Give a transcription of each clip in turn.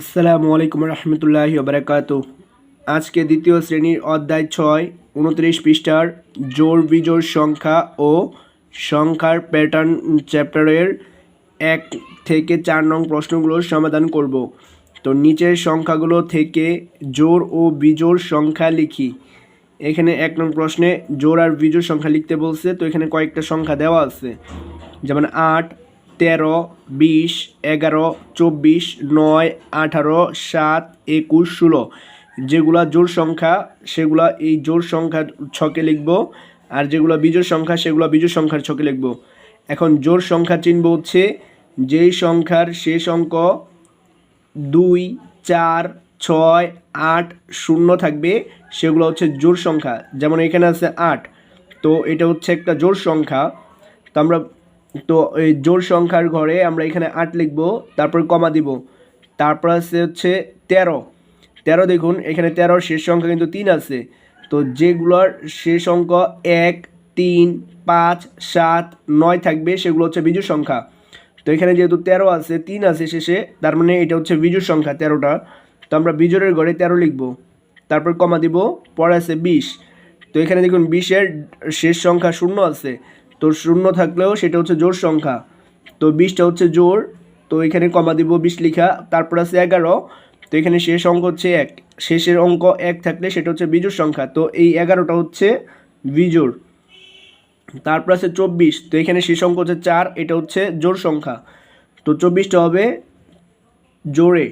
আসসালামু আলাইকুম রহমতুল্লাহি বারাকাতু আজকে দ্বিতীয় শ্রেণির অধ্যায় ছয়, উনত্রিশ পৃষ্ঠার জোর বিজোড় সংখ্যা ও সংখ্যার প্যাটার্ন চ্যাপ্টারের এক থেকে চার নং প্রশ্নগুলোর সমাধান করব। তো নিচের সংখ্যাগুলো থেকে জোর ও বিজোড় সংখ্যা লিখি। এখানে এক নং প্রশ্নে জোর আর বিজোড় সংখ্যা লিখতে বলছে, তো এখানে কয়েকটা সংখ্যা দেওয়া আছে। যেমন আট তেরো, বিশ, এগারো, চব্বিশ, নয়, আঠারো, সাত, একুশ, ষোলো। যেগুলা জোড় সংখ্যা, সেগুলা এই জোড় সংখ্যার ছকে লিখব। আর যেগুলো বিজোড় সংখ্যা, সেগুলো বিজোড় সংখ্যার ছকে লিখব। এখন জোড় সংখ্যা চিনব হচ্ছে, যেই সংখ্যার শেষ অঙ্ক দুই, চার, ছয়, আট, শূন্য থাকবে, সেগুলো হচ্ছে জোড় সংখ্যা। যেমন এখানে আছে আট, তো এটা হচ্ছে একটা জোড় সংখ্যা। তো আমরা তো এই জোড় সংখ্যার ঘরে আমরা এখানে আট লিখব, তারপর কমা দিব। তারপর আছে হচ্ছে তেরো। তেরো দেখুন, এখানে তেরোর শেষ সংখ্যা কিন্তু তিন আছে। তো যেগুলোর শেষ অঙ্ক এক, তিন, পাঁচ, সাত, নয় থাকবে, সেগুলো হচ্ছে বিজু সংখ্যা। তো এখানে যেহেতু তেরো আছে, তিন আছে শেষে, তার মানে এটা হচ্ছে বিজুর সংখ্যা তেরোটা। তো আমরা বিজোরের ঘরে তেরো লিখব। তারপর কমা দিব, পরে আছে বিশ। তো এখানে দেখুন, বিশের শেষ সংখ্যা শূন্য আছে। তো শূন্য থাকলেও সেটা হচ্ছে জোর সংখ্যা। তো বিশটা হচ্ছে জোর, তো এখানে কমা দিব বিশ লিখা, তারপর আছে এগারো, তো এখানে শেষ অঙ্ক হচ্ছে এক। শেষের অঙ্ক এক থাকলে সেটা হচ্ছে বিজোড় সংখ্যা, তো এই এগারোটা হচ্ছে বিজোড়। তারপর আছে চব্বিশ, তো এখানে শেষ অঙ্ক হচ্ছে চার, এটা হচ্ছে জোর সংখ্যা। তো চব্বিশটা হবে জোরে।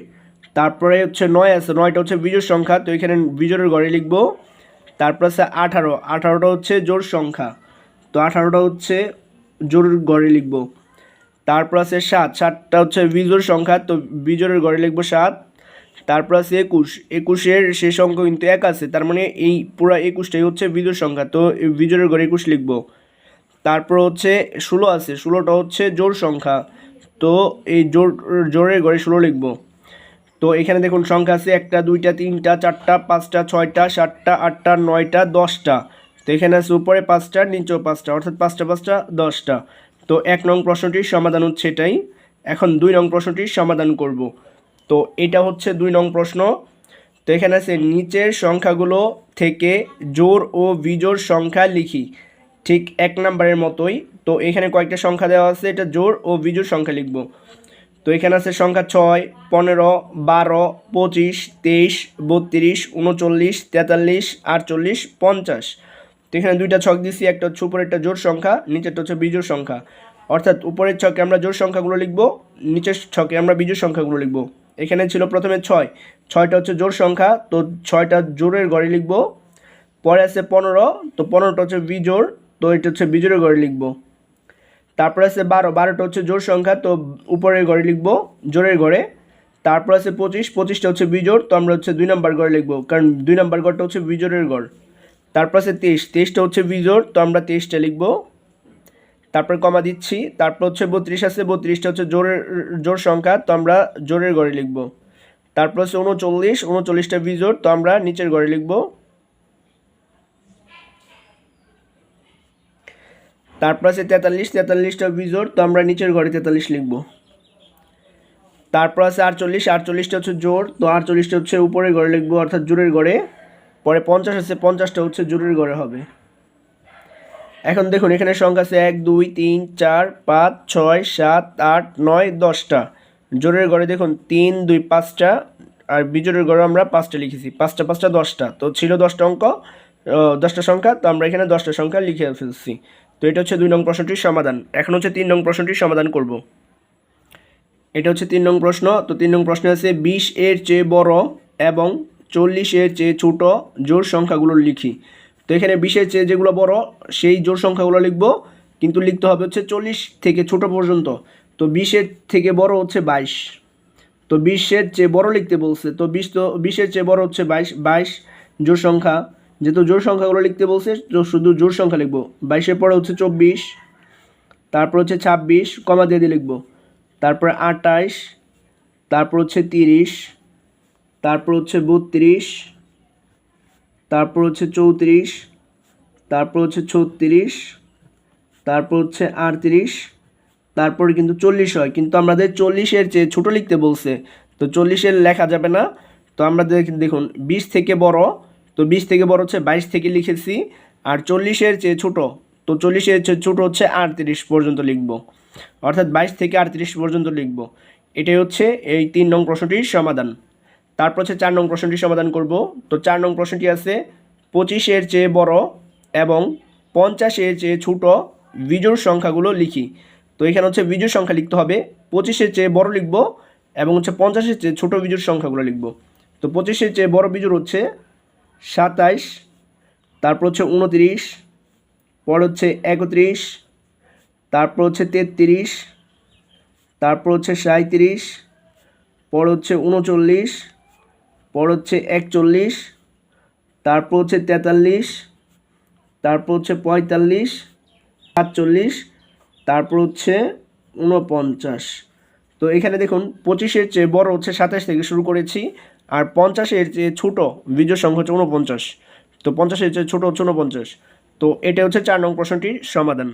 তারপরে হচ্ছে নয় আছে, নয়টা হচ্ছে বিজোড় সংখ্যা, তো এখানে বিজোড়ের ঘরে লিখব। তারপর আছে আঠারো, আঠারোটা হচ্ছে জোর সংখ্যা। তো আঠারোটা হচ্ছে জোর গড়ে লিখব। তারপর আছে সাত, সাতটা হচ্ছে বিজোড় সংখ্যা, তো বিজোড়ের গড়ে লিখব সাত। তারপর আছে একুশ, একুশের শেষ অঙ্ক কিন্তু এক আছে, তার মানে এই পুরো একুশটাই হচ্ছে বিজোড় সংখ্যা, তো বিজোড়ের ঘরে একুশ লিখব। তারপর হচ্ছে ষোলো আছে, ষোলোটা হচ্ছে জোর সংখ্যা, তো এই জোর জোরের গড়ে ষোলো লিখব। তো এখানে দেখুন সংখ্যা আছে একটা, দুইটা, তিনটা, চারটা, পাঁচটা, ছয়টা, সাতটা, আটটা, নয়টা, দশটা। তো এখানে আছে উপরে পাঁচটা, নিচেও পাঁচটা, অর্থাৎ পাঁচটা পাঁচটা, দশটা। তো এক নং প্রশ্নটির সমাধান হচ্ছে এটাই। এখন দুই নং প্রশ্নটির সমাধান করব। তো এটা হচ্ছে দুই নং প্রশ্ন। তো এখানে আছে, নিচের সংখ্যাগুলো থেকে জোর ও বিজোড় সংখ্যা লিখি। ঠিক এক নম্বরের মতোই। তো এখানে কয়েকটা সংখ্যা দেওয়া আছে, এটা জোর ও বিজোড় সংখ্যা লিখব। তো এখানে আছে সংখ্যা ছয়, পনেরো, বারো, পঁচিশ, তেইশ, বত্রিশ, উনচল্লিশ, তেতাল্লিশ, আটচল্লিশ, পঞ্চাশ। তো এখানে দুইটা ছক দিছি, একটা হচ্ছে উপরে একটা জোড় সংখ্যা, নিচেরটা হচ্ছে বিজোড় সংখ্যা। অর্থাৎ উপরের ছকে আমরা জোড় সংখ্যাগুলো লিখব, নিচের ছকে আমরা বিজোড় সংখ্যাগুলো লিখব। এখানে ছিল প্রথমে ছয়, ছয়টা হচ্ছে জোড় সংখ্যা, তো ছয়টা জোরের ঘরে লিখব। পরে আছে পনেরো, তো পনেরোটা হচ্ছে বিজোড়, তো এটা হচ্ছে বিজোড়ের ঘরে লিখব। তারপরে আছে বারো, বারোটা হচ্ছে জোড় সংখ্যা, তো উপরের ঘরে লিখব জোরের ঘরে। তারপর আছে পঁচিশ, পঁচিশটা হচ্ছে বিজোড়, তো আমরা হচ্ছে দুই নম্বর ঘরে লিখব, কারণ দুই নম্বর ঘরটা হচ্ছে বিজোড়ের ঘর। তারপর আছে তেইশ। তেইশটা হচ্ছে বিজোড়, তো আমরা তেইশটা লিখব। তারপর কমা দিচ্ছি, তারপর হচ্ছে বত্রিশ আছে, বত্রিশটা হচ্ছে জোরের জোর সংখ্যা, তো আমরা জোরের ঘরে লিখব। তারপর হচ্ছে উনচল্লিশ, উনচল্লিশটা বিজোড়, তো আমরা নিচের ঘরে লিখব। তারপর আছে তেতাল্লিশ, তেতাল্লিশটা বিজোড়, তো আমরা নিচের ঘরে তেতাল্লিশ লিখব। তারপর আছে আটচল্লিশ, আটচল্লিশটা হচ্ছে জোর তো আটচল্লিশটা হচ্ছে উপরের ঘরে লিখব, অর্থাৎ জোরের ঘরে পরে পঞ্চাশ আছে, পঞ্চাশটা হচ্ছে জোরের ঘরে হবে। এখন দেখুন, এখানে সংখ্যা আছে এক, দুই, তিন, চার, পাঁচ, ছয়, সাত, আট, নয়, দশটা। জোরের ঘরে দেখুন, তিন, দুই, পাঁচটা, আর বিজোরের ঘরে আমরা পাঁচটা লিখেছি। পাঁচটা পাঁচটা, দশটা। তো ছিল দশটা অঙ্ক দশটা সংখ্যা, তো আমরা এখানে দশটা সংখ্যা লিখে ফেলছি। তো এটা হচ্ছে দুই নং প্রশ্নটির সমাধান। এখন হচ্ছে তিন নং প্রশ্নটির সমাধান করব। এটা হচ্ছে তিন নং প্রশ্ন। তো তিন নং প্রশ্ন আছে বিশ এর চেয়ে বড় এবং চল্লিশের চেয়ে ছোট জোড় সংখ্যাগুলো লিখি। তো এখানে বিশের চেয়ে যেগুলো বড়, সেই জোড় সংখ্যাগুলো লিখব। কিন্তু লিখতে হবে হচ্ছে চল্লিশ থেকে ছোট পর্যন্ত। তো বিশের থেকে বড় হচ্ছে বাইশ। তো বিশের চেয়ে বড় লিখতে বলছে, তো বিশ তো, বিশের চেয়ে বড় হচ্ছে বাইশ বাইশ জোড় সংখ্যা। যেহেতু জোড় সংখ্যাগুলো লিখতে বলছে, তো শুধু জোড় সংখ্যা লিখব। বাইশের পরে হচ্ছে চব্বিশ, তারপর হচ্ছে ছাব্বিশ, কমা দিয়ে দিয়ে লিখব। তারপরে আটাইশ তারপর হচ্ছে তিরিশ তারপর হচ্ছে বত্রিশ, তারপর হচ্ছে চৌত্রিশ, তারপর হচ্ছে ছত্রিশ, তারপর হচ্ছে আটত্রিশ, তারপরে কিন্তু চল্লিশ হয়। কিন্তু আমাদের চল্লিশের চেয়ে ছোটো লিখতে বলছে, তো চল্লিশের লেখা যাবে না। তো আমরা দেখুন, বিশ থেকে বড়, তো বিশ থেকে বড় হচ্ছে বাইশ থেকে লিখেছি, আর চল্লিশের চেয়ে ছোট, তো চল্লিশের চেয়ে ছোট হচ্ছে আটত্রিশ পর্যন্ত লিখব। অর্থাৎ বাইশ থেকে আটত্রিশ পর্যন্ত লিখব। এটাই হচ্ছে এই তিন নং প্রশ্নটির সমাধান। তারপর হচ্ছে চার নং প্রশ্নটি সমাধান করব। তো চার নং প্রশ্নটি আছে, পঁচিশের চেয়ে বড় এবং পঞ্চাশের চেয়ে ছোট বিজোড় সংখ্যাগুলো লিখি। তো এখানে হচ্ছে বিজোড় সংখ্যা লিখতে হবে, পঁচিশের চেয়ে বড় লিখব এবং হচ্ছে পঞ্চাশের চেয়ে ছোট বিজোড় সংখ্যাগুলো লিখব। তো পঁচিশের চেয়ে বড় বিজোড় হচ্ছে সাতাইশ, তারপর হচ্ছে উনত্রিশ, পর হচ্ছে একত্রিশ, তারপর হচ্ছে তেত্রিশ, তারপর হচ্ছে সাঁত্রিশ পর হচ্ছে উনচল্লিশ পর হচ্ছে একচল্লিশ, তারপর হচ্ছে তেতাল্লিশ, তারপর হচ্ছে পঁয়তাল্লিশ, সাতচল্লিশ, তারপর হচ্ছে উনপঞ্চাশ তো এখানে দেখুন, পঁচিশের চেয়ে বড় হচ্ছে সাতাশ থেকে শুরু করেছি, আর পঞ্চাশের চেয়ে ছোটো বিজয় সংখ্যা হচ্ছে উনপঞ্চাশ তো পঞ্চাশের চেয়ে ছোটো হচ্ছে উনপঞ্চাশ তো এটা হচ্ছে চার নং প্রশ্নটির সমাধান।